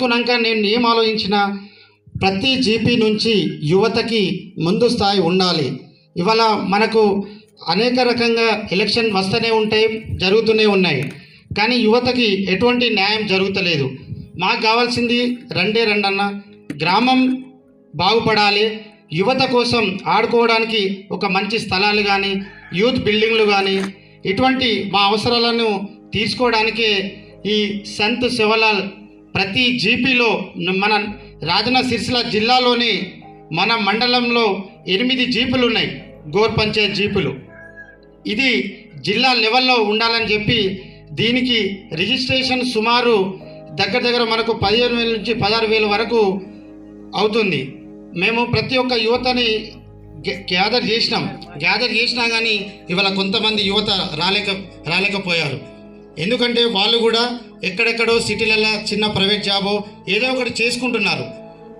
రాసుకున్నాక నేను ఏం ఆలోచించిన ప్రతి జీపీ నుంచి యువతకి ముందు స్థాయి ఉండాలి. ఇవాళ మనకు అనేక రకంగా ఎలక్షన్ వస్తూనే ఉంటాయి జరుగుతూనే ఉన్నాయి. కానీ యువతకి ఎటువంటి న్యాయం జరుగుతలేదు. మాకు కావాల్సింది రెండే రెండన్న. గ్రామం బాగుపడాలి. యువత కోసం ఆడుకోవడానికి ఒక మంచి స్థలాలు కానీ యూత్ బిల్డింగ్లు కానీ ఇటువంటి మా అవసరాలను తీసుకోవడానికే ఈ సంత్ శివలాల్ ప్రతి జీపీలో మన రాజన్న సిరిసిల జిల్లాలోని మన మండలంలో ఎనిమిది జీపులు ఉన్నాయి. గోర్ పంచాయత్ జీపులు. ఇది జిల్లా లెవెల్లో ఉండాలని చెప్పి దీనికి రిజిస్ట్రేషన్ సుమారు దగ్గర దగ్గర మనకు పదిహేను వేల నుంచి పదహారు వేల వరకు అవుతుంది. మేము ప్రతి ఒక్క యువతని గ్యాదర్ చేసినాం. గ్యాదర్ చేసినా కానీ ఇవాళ కొంతమంది యువత రాలేక రాలేకపోయారు. ఎందుకంటే వాళ్ళు కూడా ఎక్కడెక్కడో సిటీలలో చిన్న ప్రైవేట్ జాబో ఏదో ఒకటి చేసుకుంటున్నారు.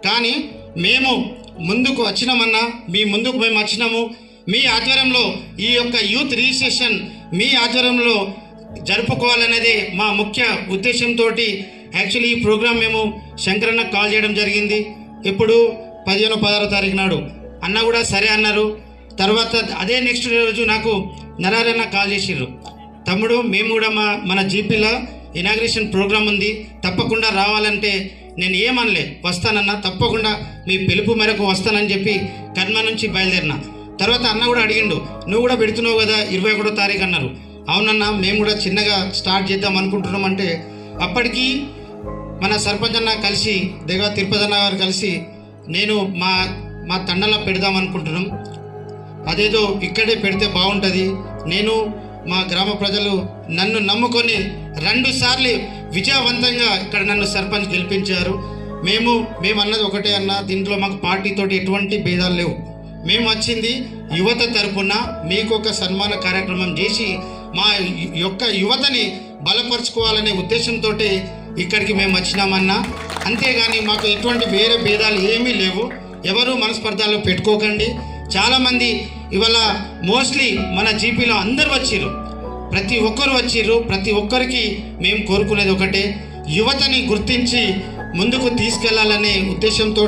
కానీ మేము ముందుకు వచ్చినామన్నా మీ ముందుకు మేము వచ్చినాము మీ ఆధ్వర్యంలో ఈ యొక్క యూత్ రిజిస్ట్రేషన్ మీ ఆధ్వర్యంలో జరుపుకోవాలనేది మా ముఖ్య ఉద్దేశంతో యాక్చువల్లీ ఈ ప్రోగ్రాం మేము శంకరన్న కాల్ చేయడం జరిగింది. ఇప్పుడు పదిహేను పదహారో తారీఖు నాడు. అన్న కూడా సరే అన్నారు. తర్వాత అదే నెక్స్ట్ రోజు నాకు నరారన్న కాల్ చేసిర్రు. తమ్ముడు మేము కూడా మా మన జీపీలో ఇనాగ్రేషన్ ప్రోగ్రాం ఉంది. తప్పకుండా రావాలంటే నేను ఏమనలే. వస్తానన్నా తప్పకుండా మీ పిలుపు మేరకు వస్తానని చెప్పి కర్మ నుంచి బయలుదేరిన. తర్వాత అన్న కూడా అడిగిండు నువ్వు కూడా పెడుతున్నావు కదా ఇరవై ఒకటో తారీఖు అన్నారు. అవునన్నా మేము కూడా చిన్నగా స్టార్ట్ చేద్దాం అనుకుంటున్నాం అంటే అప్పటికి మన సర్పంచ్ అన్న కలిసి దేగా తిరుపతి అన్న గారు కలిసి నేను మా మా తండలో పెడదాం అనుకుంటున్నాం. అదేదో ఇక్కడే పెడితే బాగుంటుంది. నేను మా గ్రామ ప్రజలు నన్ను నమ్ముకొని రెండు సార్లు విజయవంతంగా ఇక్కడ నన్ను సర్పంచ్ గెలిపించారు. మేము మేము అన్నది ఒకటే అన్న దీంట్లో మాకు పార్టీతోటి ఎటువంటి భేదాలు లేవు. మేము వచ్చింది యువత తరపున మీకు ఒక సన్మాన కార్యక్రమం చేసి మా యొక్క యువతని బలపరుచుకోవాలనే ఉద్దేశంతో ఇక్కడికి మేము వచ్చినామన్నా. అంతేగాని మాకు ఎటువంటి వేరే భేదాలు ఏమీ లేవు. ఎవరు మనస్పర్ధాలు పెట్టుకోకండి. చాలామంది ఇవాళ మోస్ట్లీ మన జీపీలో అందరు వచ్చిర్రు. ప్రతి ఒక్కరు వచ్చిర్రు ప్రతి ఒక్కరికి మేము కోరుకునేది ఒకటే. యువతని గుర్తించి ముందుకు తీసుకెళ్ళాలనే ఉద్దేశంతో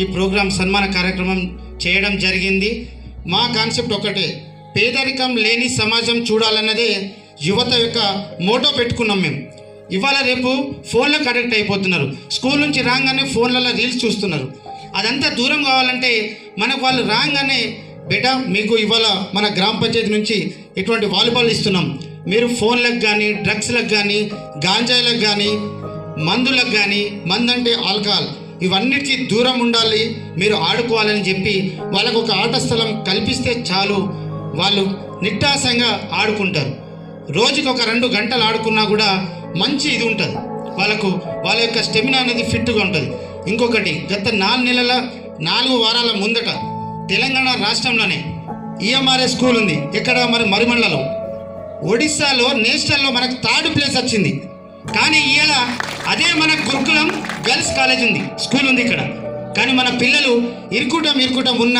ఈ ప్రోగ్రాం సన్మాన కార్యక్రమం చేయడం జరిగింది. మా కాన్సెప్ట్ ఒకటే పేదరికం లేని సమాజం చూడాలన్నదే యువత యొక్క మోటో పెట్టుకున్నాం మేము ఇవాళ రేపు ఫోన్లకు అడిక్ట్ అయిపోతున్నారు. స్కూల్ నుంచి రాగానే ఫోన్లలో రీల్స్ చూస్తున్నారు. అదంతా దూరం కావాలంటే మనకు వాళ్ళు రాగానే బేటా మీకు ఇవాళ మన గ్రామ పంచాయతీ నుంచి ఇటువంటి వాలీబాల్ ఇస్తున్నాం. మీరు ఫోన్లకు కానీ డ్రగ్స్లకు కానీ గాంజాయిలకు కానీ మందులకు కానీ మందు అంటే ఆల్కహాల్. ఇవన్నిటికీ దూరం ఉండాలి మీరు ఆడుకోవాలని చెప్పి వాళ్ళకు ఒక ఆట స్థలం కల్పిస్తే చాలు. వాళ్ళు నిట్టాసంగా ఆడుకుంటారు. రోజుకి ఒక రెండు గంటలు ఆడుకున్నా కూడా మంచి ఇది ఉంటుంది. వాళ్ళకు వాళ్ళ యొక్క స్టెమినా అనేది ఫిట్గా ఉంటుంది. ఇంకొకటి గత నాలుగు నెలల నాలుగు వారాల ముందట తెలంగాణ రాష్ట్రంలోనే ఈఎంఆర్ఎస్ స్కూల్ ఉంది. ఇక్కడ మరి మరిమండలం? ఒడిస్సాలో నేషనల్లో మనకు థర్డ్ ప్లేస్ వచ్చింది. కానీ ఇవాళ అదే మన గురుకులం గర్ల్స్ కాలేజ్ ఉంది. స్కూల్ ఉంది ఇక్కడ. కానీ మన పిల్లలు ఇరుకుటం ఇరుకుటం ఉన్న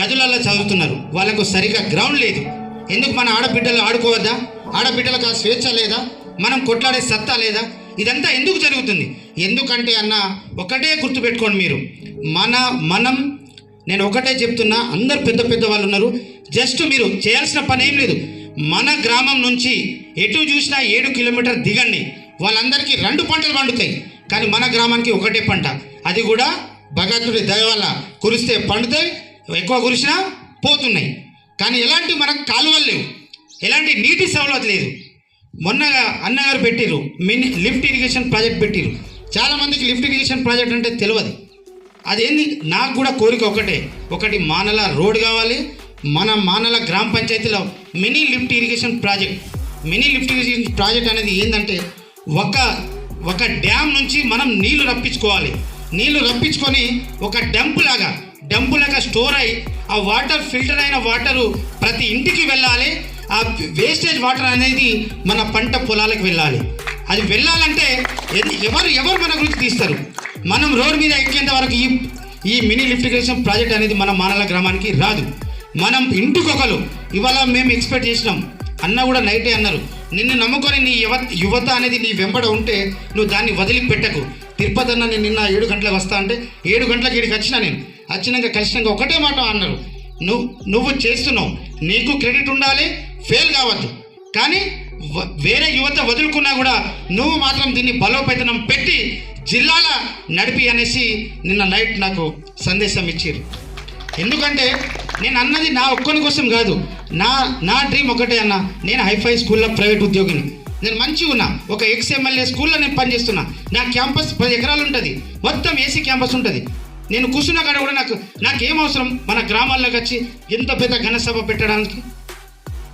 గదులలో చదువుతున్నారు. వాళ్ళకు సరిగా గ్రౌండ్ లేదు. ఎందుకు మన ఆడబిడ్డలు ఆడుకోవద్దా? ఆడబిడ్డలకు ఆ స్వేచ్ఛ లేదా? మనం కొట్లాడే సత్తా లేదా? ఇదంతా ఎందుకు జరుగుతుంది? ఎందుకంటే అన్న ఒకటే గుర్తుపెట్టుకోండి మీరు. మన మనం నేను ఒకటే చెప్తున్నా అందరు పెద్ద పెద్ద వాళ్ళు ఉన్నారు. జస్ట్ మీరు చేయాల్సిన పని ఏం లేదు. మన గ్రామం నుంచి ఎటు చూసినా ఏడు కిలోమీటర్ దిగండి. వాళ్ళందరికీ రెండు పంటలు పండుతాయి. కానీ మన గ్రామానికి ఒకటే పంట. అది కూడా భగవంతుడి దయ వల్ల కురిస్తే పండుతాయి ఎక్కువ కురిసినా పోతున్నాయి. కానీ ఎలాంటి మనకు కాలువలు లేవు. ఎలాంటి నీటి సవలత లేదు. మొన్న అన్నగారు పెట్టిరు మినీ లిఫ్ట్ ఇరిగేషన్ ప్రాజెక్ట్ పెట్టిరు చాలామందికి లిఫ్ట్ ఇరిగేషన్ ప్రాజెక్ట్ అంటే తెలియదు. అదేంది? నాకు కూడా కోరిక ఒకటే. ఒకటి మానల రోడ్ కావాలి మన మానల గ్రామ పంచాయతీలో mini lift irrigation project. Mini lift irrigation project అనేది ఏంటంటే ఒక ఒక డ్యామ్ నుంచి మనం నీళ్ళు రప్పించుకోవాలి. నీళ్ళు రప్పించుకొని ఒక డంప్ లాగా డంపు లాగా స్టోర్ అయి ఆ వాటర్ ఫిల్టర్ అయిన వాటరు ప్రతి ఇంటికి వెళ్ళాలి. ఆ వేస్టేజ్ వాటర్ అనేది మన పంట పొలాలకు వెళ్ళాలి. అది వెళ్ళాలంటే ఎవరు ఎవరు మన గురించి తీస్తారు? మనం రోడ్ మీద ఎక్కేంత వరకు ఈ ఈ మినీ లిఫ్ట్ ప్రాజెక్ట్ అనేది మన మానల గ్రామానికి రాదు. మనం ఇంటికొకరు ఇవాళ మేము ఎక్స్పెక్ట్ చేసినాం. అన్న కూడా నైటే అన్నారు. నిన్ను నమ్ముకొని నీ యువ యువత అనేది నీ వెంబడ ఉంటే నువ్వు దాన్ని వదిలిపెట్టకు. తిరుపతి అన్న నేను నిన్న ఏడు గంటలకు వస్తా అంటే ఏడు గంటలకు ఇక్కడికి వచ్చిన నేను. వచ్చినాక కలిసినాక ఒకటే మాట అన్నారు. నువ్వు నువ్వు చేస్తున్నావు. నీకు క్రెడిట్ ఉండాలి ఫెయిల్ కావద్దు. కానీ వేరే యువత వదులుకున్నా కూడా నువ్వు మాత్రం దీన్ని బలోపేతనం పెట్టి జిల్లాల నడిపి అనేసి నిన్న నైట్ నాకు సందేశం ఇచ్చారు ఎందుకంటే నేను అన్నది నా ఒక్కని కోసం కాదు నా నా డ్రీమ్ ఒకటే అన్న నేను హైఫై స్కూల్లో ప్రైవేట్ ఉద్యోగిని. నేను మంచిగా ఉన్నా ఒక ఎక్స్ ఎమ్మెల్యే స్కూల్లో నేను పనిచేస్తున్నా. నా క్యాంపస్ పది ఎకరాలు ఉంటుంది మొత్తం ఏసీ క్యాంపస్ ఉంటుంది. నేను కూర్చున్న కాడ కూడా నాకు నాకేం అవసరం? మన గ్రామాల్లోకి వచ్చి ఎంత పెద్ద ఘనసభ పెట్టడానికి?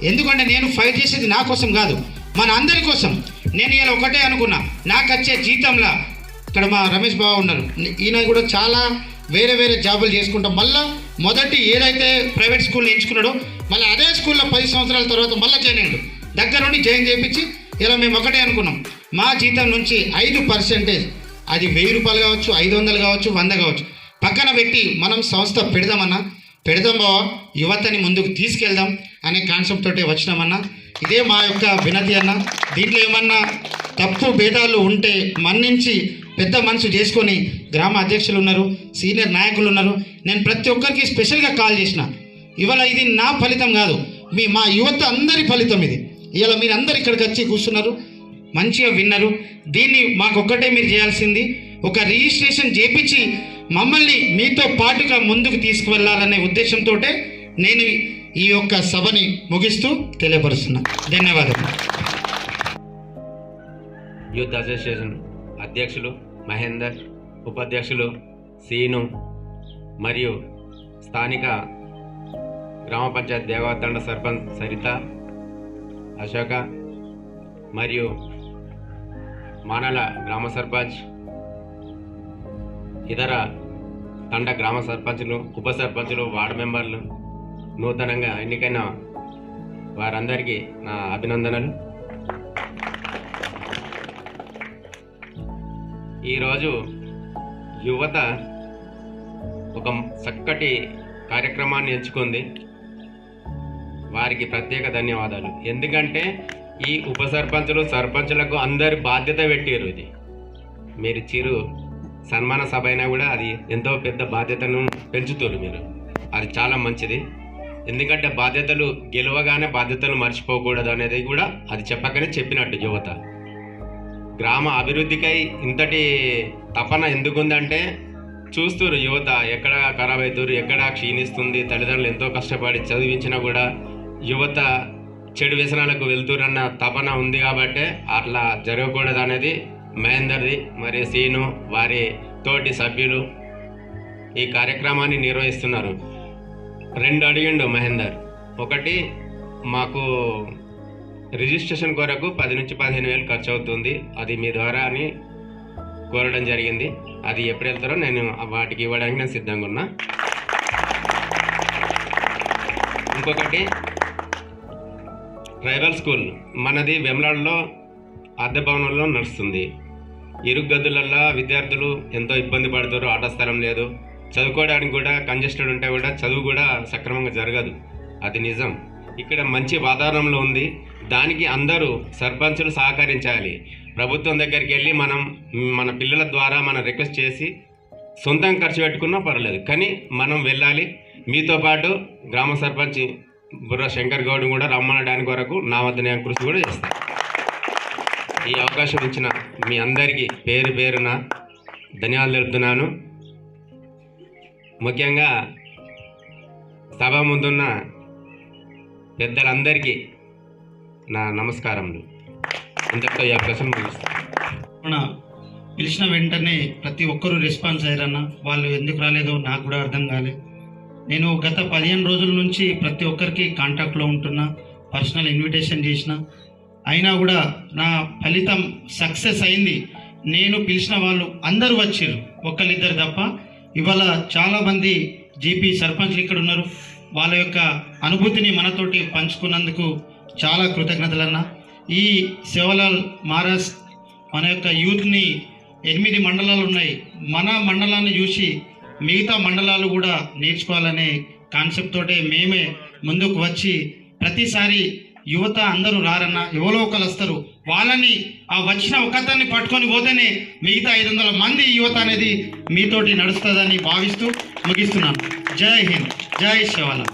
ఎందుకంటే నేను ఫైట్ చేసేది నా కోసం కాదు మన అందరి కోసం. నేను ఇలా ఒకటే అనుకున్నా. నాకు వచ్చే జీతంలా ఇక్కడ మా రమేష్ బాబు ఉన్నారు. ఈయన కూడా చాలా వేరే వేరే జాబులు చేసుకుంటాం. మళ్ళా మొదటి ఏదైతే ప్రైవేట్ స్కూల్ ఎంచుకున్నాడో మళ్ళీ అదే స్కూల్లో పది సంవత్సరాల తర్వాత మళ్ళీ జాయిన్ అయ్యాడు. దగ్గరుండి జాయిన్ చేయించి ఇలా మేము ఒకటే అనుకున్నాం. మా జీతం నుంచి ఐదు పర్సెంటేజ్ అది వెయ్యి రూపాయలు కావచ్చు ఐదు వందలు కావచ్చు వంద కావచ్చు. పక్కన పెట్టి మనం సంస్థ పెడదామన్నా పెడదాం బావ యువతని ముందుకు తీసుకెళ్దాం అనే కాన్సెప్ట్ తోటి వచ్చినామన్నా. ఇదే మా యొక్క వినతి అన్న. దీంట్లో ఏమన్నా తప్పు భేదాలు ఉంటే మన్నించి పెద్ద మనసు చేసుకొని గ్రామ అధ్యక్షులు ఉన్నారు సీనియర్ నాయకులు ఉన్నారు. నేను ప్రతి ఒక్కరికి స్పెషల్గా కాల్ చేసిన. ఇవాళ ఇది నా ఫలితం కాదు. మీ మా యువత అందరి ఫలితం ఇది. ఇవాళ మీరు అందరు ఇక్కడికి వచ్చి కూర్చున్నారు. మంచిగా విన్నారు. దీన్ని మాకొక్కటే మీరు చేయాల్సింది. ఒక రిజిస్ట్రేషన్ చేపించి మమ్మల్ని మీతో పాటుగా ముందుకు తీసుకువెళ్ళాలనే ఉద్దేశంతో నేను ఈ యొక్క సభని ముగిస్తూ తెలియపరుస్తున్నా. ధన్యవాదాలు యూత్ అసోసియేషన్ అధ్యక్షులు మహేందర్ ఉపాధ్యక్షులు సీను మరియు స్థానిక గ్రామ పంచాయతీ దేవతండ సర్పంచ్ సరిత అశోక మరియు మానల గ్రామ సర్పంచ్ ఇతర తండ గ్రామ సర్పంచులు ఉప సర్పంచులు వార్డు మెంబర్లు నూతనంగా ఎన్నికైన వారందరికీ నా అభినందనలు. ఈరోజు యువత ఒక చక్కటి కార్యక్రమాన్ని ఎంచుకుంది. వారికి ప్రత్యేక ధన్యవాదాలు. ఎందుకంటే ఈ ఉప సర్పంచులు సర్పంచులకు అందరి బాధ్యత పెట్టారు ఇది. మీరు చిరు సన్మాన సభ అయినా కూడా అది ఎంతో పెద్ద బాధ్యతను పెంచుతారు మీరు. అది చాలా మంచిది. ఎందుకంటే బాధ్యతలు గెలవగానే బాధ్యతలు మర్చిపోకూడదు అనేది కూడా అది చెప్పకనే చెప్పినట్టు యువత. గ్రామ అభివృద్ధికై ఇంతటి తపన ఎందుకుందంటే చూస్తురు యువత ఎక్కడ ఖరాబ్ అవుతారు ఎక్కడ క్షీణిస్తుంది తల్లిదండ్రులు ఎంతో కష్టపడి చదివించినా కూడా యువత చెడు వ్యసనాలకు వెళ్తురన్న తపన ఉంది కాబట్టి అట్లా జరగకూడదు అనేది మహేందర్ది మరి సీను వారి తోటి సభ్యులు ఈ కార్యక్రమాన్ని నిర్వహిస్తున్నారు. రెండు అడిగిండు మహేందర్. ఒకటి మాకు రిజిస్ట్రేషన్ కొరకు పది నుంచి పదిహేను వేలు ఖర్చు అవుతుంది. అది మీ ద్వారా అని కోరడం జరిగింది. అది ఎప్పుడు వెళ్తారో నేను వాటికి ఇవ్వడానికి నేను సిద్ధంగా ఉన్నా. ఇంకొకటి ట్రైబల్ స్కూల్. మనది వెమ్లాడ్లో అద్దె భవనంలో నడుస్తుంది. ఇరు గదులల్లో విద్యార్థులు ఎంతో ఇబ్బంది పడతారు ఆట స్థలం లేదు. చదువుకోవడానికి కూడా కంజెస్టెడ్ ఉంటే కూడా చదువు కూడా సక్రమంగా జరగదు. అది నిజం. ఇక్కడ మంచి వాతావరణంలో ఉంది. దానికి అందరూ సర్పంచులు సహకరించాలి. ప్రభుత్వం దగ్గరికి వెళ్ళి మనం మన పిల్లల ద్వారా మనం రిక్వెస్ట్ చేసి సొంతంగా ఖర్చు పెట్టుకున్నా పర్లేదు కానీ మనం వెళ్ళాలి. మీతో పాటు గ్రామ సర్పంచ్ బుర్ర శంకర్ గౌడ్ కూడా రమ్మనడానికి వరకు నా వద్ద నేను కృషి కూడా చేస్తాను. ఈ అవకాశం ఇచ్చిన మీ అందరికీ పేరు పేరున ధన్యవాదాలు తెలుపుతున్నాను. ముఖ్యంగా సభ ముందున్న పెద్దలందరికీ నా నమస్కారములు. ఇంతటితో ఈ అవకాశం ముగిస్తాను మన పిలిచిన వెంటనే ప్రతి ఒక్కరూ రెస్పాన్స్ అయ్యారన్న వాళ్ళు ఎందుకు రాలేదో నాకు కూడా అర్థం కాలే. నేను గత పదిహేను రోజుల నుంచి ప్రతి ఒక్కరికి కాంటాక్ట్లో ఉంటున్నా పర్సనల్ ఇన్విటేషన్ చేసిన అయినా కూడా నా ఫలితం సక్సెస్ అయింది. నేను పిలిచిన వాళ్ళు అందరూ వచ్చారు ఒక్కరిద్దరు తప్ప ఇవాళ చాలామంది జీపీ సర్పంచ్లు ఇక్కడ ఉన్నారు. వాళ్ళ యొక్క అనుభూతిని మనతోటి పంచుకున్నందుకు చాలా కృతజ్ఞతలన్న. ఈ శివలాల్ మహారాజ్ మన యొక్క యూత్ని ఎనిమిది మండలాలు ఉన్నాయి. మన మండలాన్ని చూసి మిగతా మండలాలు కూడా నేర్చుకోవాలనే కాన్సెప్ట్ తోటే మేమే ముందుకు వచ్చి ప్రతిసారి యువత అందరూ రారన్న ఎవరో ఒకరు వస్తారు. వాళ్ళని ఆ వచ్చిన ఒకతన్ని పట్టుకొని పోతేనే మిగతా ఐదు వందల మంది యువత అనేది మీతోటి నడుస్తుందని భావిస్తూ ముగిస్తున్నాను. జై హింద్. జై శివాల